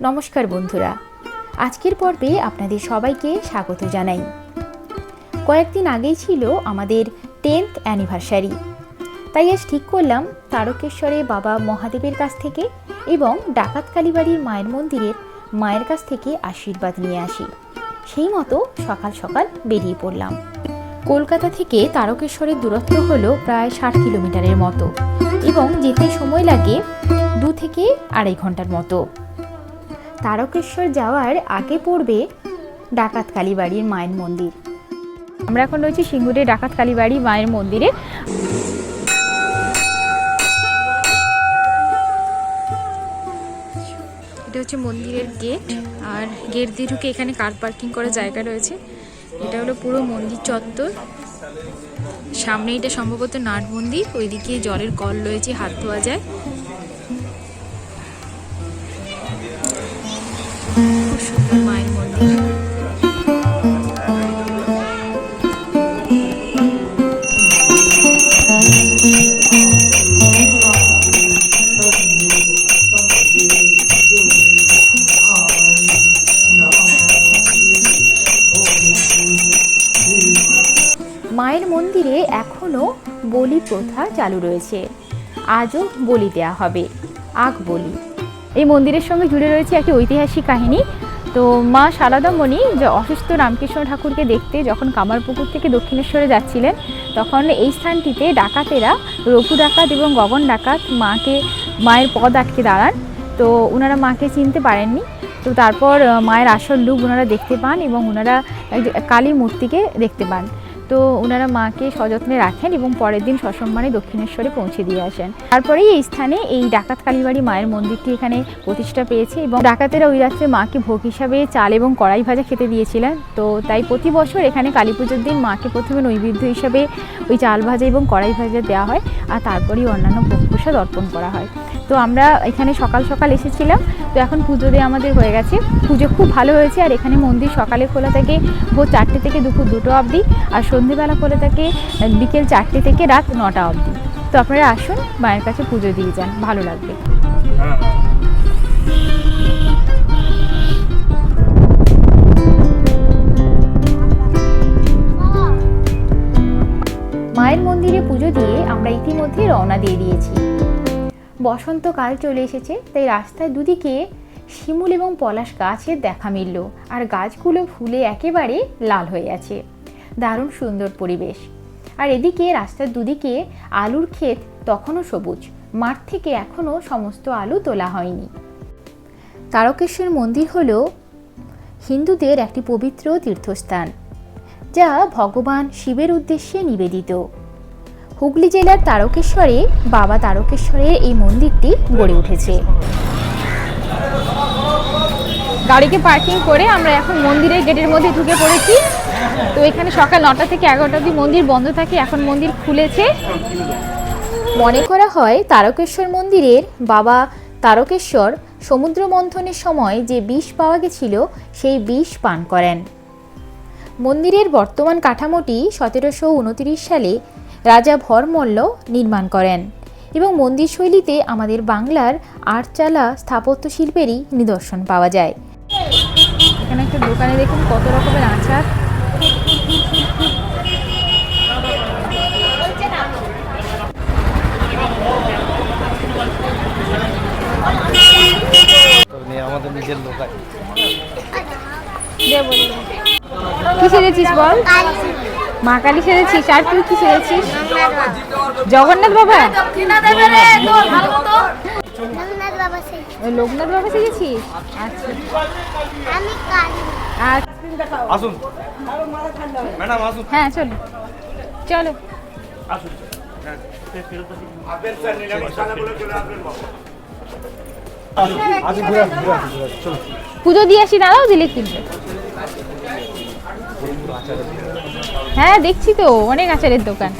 নমস্কার বন্ধুরা। আজকের পর্বে আপনাদের সবাইকে স্বাগত জানাই। কয়েকদিন আগেই ছিল আমাদের টেন্থ অ্যানিভার্সারি তাই আজ ঠিক করলাম তারকেশ্বরে বাবা মহাদেবের কাছ থেকে এবং ডাকাত কালীবাড়ির মায়ের মন্দিরের মায়ের কাছ থেকে আশীর্বাদ নিয়ে আসি। সেই মতো সকাল সকাল বেরিয়ে পড়লাম। কলকাতা থেকে তারকেশ্বরের দূরত্ব হলো প্রায় ষাট কিলোমিটারের মতো এবং যেতে সময় লাগে দু থেকে আড়াই ঘণ্টার মতো। তারকেশ্বর যাওয়ার আগে পড়বে ডাকাত কালীবাড়ির মায়ের মন্দির। আমরা এখন রয়েছি সিঙ্গুরে ডাকাত কালীবাড়ি মায়ের মন্দিরে। এটা হচ্ছে মন্দিরের গেট, আর গেট দিয়ে ঢুকে এখানে কার পার্কিং করার জায়গা রয়েছে। এটা হলো পুরো মন্দির চত্বর। সামনে এটা সম্ভবত নাট মন্দির, ওইদিকে জলের কল রয়েছে, হাত ধোয়া যায়। মায়ের মন্দির এখনও বলি প্রথা চালু রয়েছে। আজও বলি দেয়া হবে। আগ বলি। এই মন্দিরের সঙ্গে জুড়ে রয়েছে একটি ঐতিহাসিক কাহিনী। তো মা সারদামণি যে অসুস্থ রামকৃষ্ণ ঠাকুরকে দেখতে যখন কামারপুকুর থেকে দক্ষিণেশ্বরে যাচ্ছিলেন, তখন এই স্থানটিতে ডাকাতেরা রঘু ডাকাত এবং গগন ডাকাত মাকে, মায়ের পদ আটকে দাঁড়ান। তো ওনারা মাকে চিনতে পারেননি। তো তারপর মায়ের আসল রূপ ওনারা দেখতে পান এবং ওনারা কালী মূর্তিকে দেখতে পান। তো ওনারা মাকে সযত্নে রাখেন এবং পরের দিন সসম্মানে দক্ষিণেশ্বরে পৌঁছে দিয়ে আসেন। তারপরেই এই স্থানে এই ডাকাত কালীবাড়ি মায়ের মন্দিরটি এখানে প্রতিষ্ঠা পেয়েছে এবং ডাকাতেরা ওই রাত্রে মাকে ভোগ হিসাবে চাল এবং কড়াই ভাজা খেতে দিয়েছিলেন। তো তাই প্রতি বছর এখানে কালী পুজোর দিন মাকে প্রথমে নৈবেদ্য হিসাবে ওই চাল ভাজা এবং কড়াই ভাজা দেওয়া হয় আর তারপরেই অন্যান্য ভোগ প্রসাদ অর্পণ করা হয়। তো আমরা এখানে সকাল সকাল এসেছিলাম। তো এখন পুজো দিয়ে আমাদের হয়ে গেছে। পুজো খুব ভালো হয়েছে আর এখানে মন্দির সকালে খোলা থাকে ভোর চারটে থেকে দুপুর দুটো অবধি আর সন্ধেবেলা খোলা থাকে বিকেল চারটে থেকে রাত নটা অবধি। তো আপনারা আসুন, মায়ের কাছে পুজো দিয়ে যান, ভালো লাগবে। মায়ের মন্দিরে পুজো দিয়ে আমরা ইতিমধ্যে রওনা দিয়ে দিয়েছি। বসন্তকাল চলে এসেছে, তাই রাস্তায় দুদিকে শিমুল এবং পলাশ গাছের দেখা মিলল আর গাছগুলো ফুলে একেবারে লাল হয়ে আছে। দারুণ সুন্দর পরিবেশ। আর এদিকে রাস্তার দুদিকে আলুর ক্ষেত তখনও সবুজ, মাঠ থেকে এখনও সমস্ত আলু তোলা হয়নি। তারকেশ্বর মন্দির হল হিন্দুদের একটি পবিত্র তীর্থস্থান, যা ভগবান শিবের উদ্দেশ্যে নিবেদিত। হুগলি জেলার তারকেশ্বরে বাবা তারকেশ্বরের এই মন্দিরটি গড়ে উঠেছে। গাড়িকে পার্কিং করে আমরা এখন মন্দিরের গেটের মধ্যে ঢুকে পড়েছি। তো এখানে সকাল নটা থেকে এগারোটা অবধি মন্দির বন্ধ থাকে এখন মন্দির খুলেছে। মনে করা হয় তারকেশ্বর মন্দিরের বাবা তারকেশ্বর সমুদ্র মন্থনের সময় যে বিষ পাওয়া গেছিল সেই বিষ পান করেন। মন্দিরের বর্তমান কাঠামোটি সতেরোশো উনতিরিশ সালে রাজা ভরমল্ল নির্মাণ করেন এবং মন্দির শৈলীতে আমাদের বাংলার আটচালা স্থাপত্য শিল্পেরই নিদর্শন পাওয়া যায়। এখানে একটা দোকানে দেখুন কত রকমের আচার। আমাদের নিজের লোক আছে কি সেজেছিস বল মা কালী সেজেছিস আর তুই কি সেজেছিস জগন্নাথ বাবা? লোকনাথ বাবা সেজেছিস আচ্ছা। আর আসুন। ম্যাডাম আসুন। হ্যাঁ চলো। চলো। আসুন। পুজো দিয়ে আসি দাঁড়াও দিলে কিনবে। হ্যাঁ দেখছি তো, অনেক আচারের দোকান।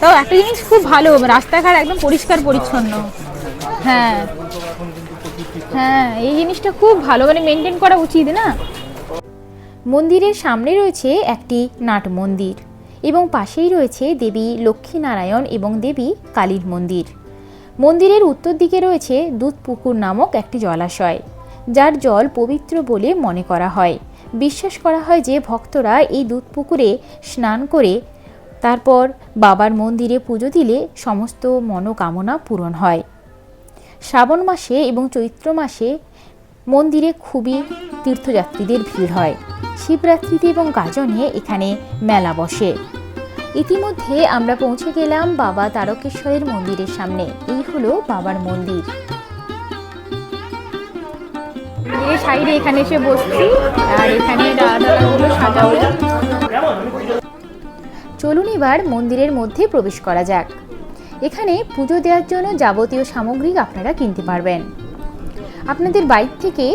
তাও একটা জিনিস খুব ভালো, রাস্তাঘাট একদম পরিষ্কার পরিচ্ছন্ন। হ্যাঁ হ্যাঁ এই জিনিসটা খুব ভালো মানে মেনটেন করা উচিত, না? মন্দিরের সামনে রয়েছে একটি নাট মন্দির এবং পাশেই রয়েছে দেবী লক্ষ্মীনারায়ণ এবং দেবী কালীর মন্দির। মন্দিরের উত্তর দিকে রয়েছে দুধ পুকুর নামক একটি জলাশয়, যার জল পবিত্র বলে মনে করা হয়। বিশ্বাস করা হয় যে ভক্তরা এই দুধ পুকুরে স্নান করে তারপর বাবার মন্দিরে পুজো দিলে সমস্ত মনোকামনা পূরণ হয়। শ্রাবণ মাসে এবং চৈত্র মাসে মন্দিরে খুবই তীর্থযাত্রীদের ভিড় হয়। শিবরাত্রিতে এবং গাজনে এখানে মেলা বসে। ইতিমধ্যে আমরা পৌঁছে গেলাম বাবা তারকেশ্বরের মন্দিরের সামনে। এই হলো বাবার মন্দির। সাইডে এখানে এসে বসছি, আর এখানে দাদাগুলো সাজাবো। চলুন এবার মন্দিরের মধ্যে প্রবেশ করা যাক। এখানে পুজো দেওয়ার জন্য যাবতীয় সামগ্রী আপনারা কিনতে পারবেন। আপনাদের বাইক থেকে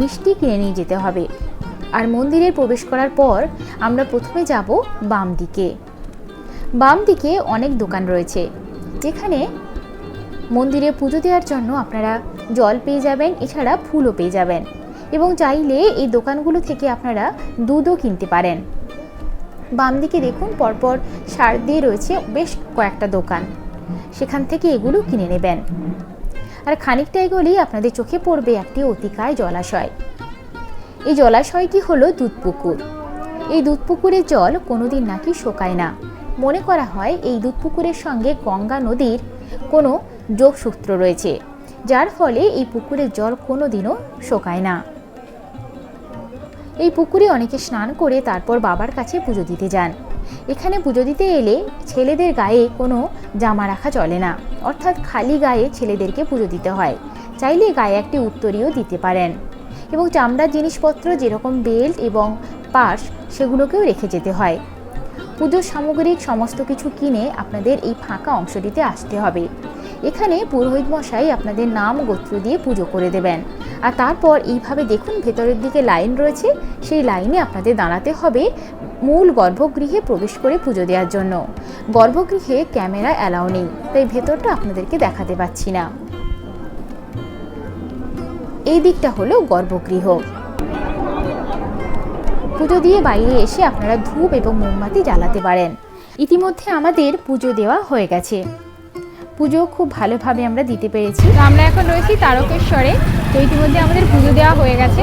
মিষ্টি কিনে নিয়ে যেতে হবে। আর মন্দিরে প্রবেশ করার পর আমরা প্রথমে যাব বাম দিকে। বাম দিকে অনেক দোকান রয়েছে, যেখানে মন্দিরে পুজো দেওয়ার জন্য আপনারা জল পেয়ে যাবেন, এছাড়া ফুলও পেয়ে যাবেন। এবং চাইলে এই দোকানগুলো থেকে আপনারা দুধও কিনতে পারেন। বাম দিকে দেখুন, পরপর সার দিয়ে রয়েছে বেশ কয়েকটা দোকান। সেখান থেকে এগুলো কিনে নেবেন। আর খানিকটা এগোলেই আপনাদের চোখে পড়বে একটি অতিকায় জলাশয়। এই জলাশয়টি হলো দুধপুকুর। এই দুধপুকুরের জল কোনোদিন নাকি শোকায় না। মনে করা হয় এই দুধপুকুরের সঙ্গে গঙ্গা নদীর কোনো যোগসূত্র রয়েছে। যার ফলে এই পুকুরের জল কোনো দিনও শোকায় না। এই পুকুরে অনেকে স্নান করে তারপর বাবার কাছে পুজো দিতে যান। এখানে পুজো দিতে এলে ছেলেদের গায়ে কোনো জামা রাখা চলে না। অর্থাৎ খালি গায়ে ছেলেদেরকে পুজো দিতে হয়। চাইলে গায়ে একটি উত্তরীয় দিতে পারেন। এবং চামড়ার জিনিসপত্র যেরকম বেল্ট এবং পার্স, সেগুলোকেও রেখে যেতে হয়। পুজোর সামগ্রিক সমস্ত কিছু কিনে আপনাদের এই ফাঁকা অংশটিতে আসতে হবে। এখানে পুরোহিত মশাই আপনাদের নাম গোত্র দিয়ে পুজো করে দেবেন। আর তারপর এইভাবে দেখুন ভেতরের দিকে লাইন রয়েছে, সেই লাইনে আপনাদের দাঁড়াতে হবে মূল গর্ভগৃহে প্রবেশ করে পুজো দেওয়ার জন্য। গর্ভগৃহে ক্যামেরা অ্যালাউ নেই, তাই ভেতরটা আপনাদেরকে দেখাতে পাচ্ছি না। এই দিকটা হলো গর্ভগৃহ। পুজো দিয়ে বাইরে এসে আপনারা ধূপ এবং মোমবাতি জ্বালাতে পারেন। ইতিমধ্যে আমাদের পুজো দেওয়া হয়ে গেছে। পুজো খুব ভালোভাবে আমরা দিতে পেরেছি। তো আমরা এখন রয়েছি তারকেশ্বরে। তো ইতিমধ্যে আমাদের পুজো দেওয়া হয়ে গেছে।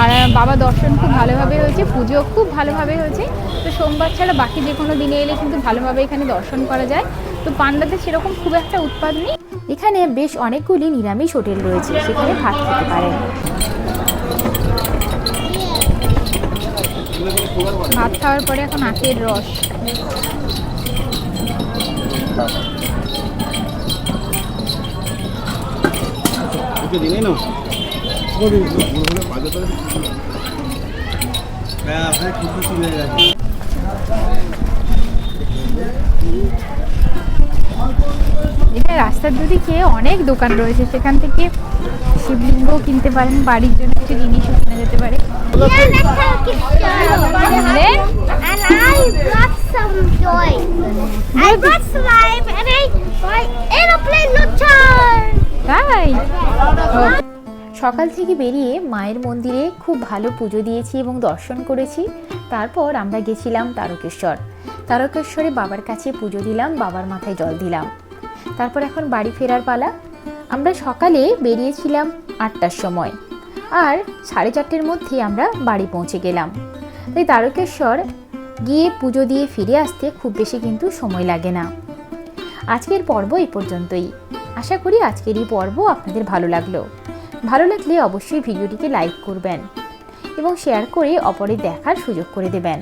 আর বাবা দর্শন খুব ভালোভাবে হয়েছে, পুজো খুব ভালোভাবে হয়েছে। তো সোমবার ছাড়া বাকি যে কোনো দিনে এলে কিন্তু ভালোভাবে এখানে দর্শন করা যায়। তো পান্ডাতে সেরকম খুব একটা উৎপাদ নেই। এখানে বেশ অনেকগুলি নিরামিষ হোটেল রয়েছে, সেখানে ভাত খেতে পারেন। ভাত খাওয়ার পরে এখন আখের রস। পুজো দিনে না হ্যাঁ হয়ে এখানে রাস্তার দুদিকে অনেক দোকান রয়েছে সেখান থেকে শিবলিঙ্গও কিনতে পারেন বাড়ির জন্য কিছু জিনিসও কিনে যেতে পারে And I brought some joy. I brought slime and I brought aeroplane. তাই? সকাল থেকে বেরিয়ে মায়ের মন্দিরে খুব ভালো পুজো দিয়েছি এবং দর্শন করেছি। তারপর আমরা গেছিলাম তারকেশ্বর। তারকেশ্বরে বাবার কাছে পুজো দিলাম, বাবার মাথায় জল দিলাম। তারপর এখন বাড়ি ফেরার পালা। আমরা সকালে বেরিয়েছিলাম আটটার সময় আর সাড়ে চারটের মধ্যে আমরা বাড়ি পৌঁছে গেলাম। তাই তারকেশ্বর গিয়ে পুজো দিয়ে ফিরে আসতে খুব বেশি কিন্তু সময় লাগে না। আজকের পর্ব এই পর্যন্তই। আশা করি আজকের এই পর্ব আপনাদের ভালো লাগল। ভালো লাগলে অবশ্যই ভিডিওটিকে লাইক করবেন এবং শেয়ার করে অপরে দেখার সুযোগ করে দেবেন।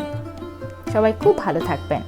সবাই খুব ভালো থাকবেন।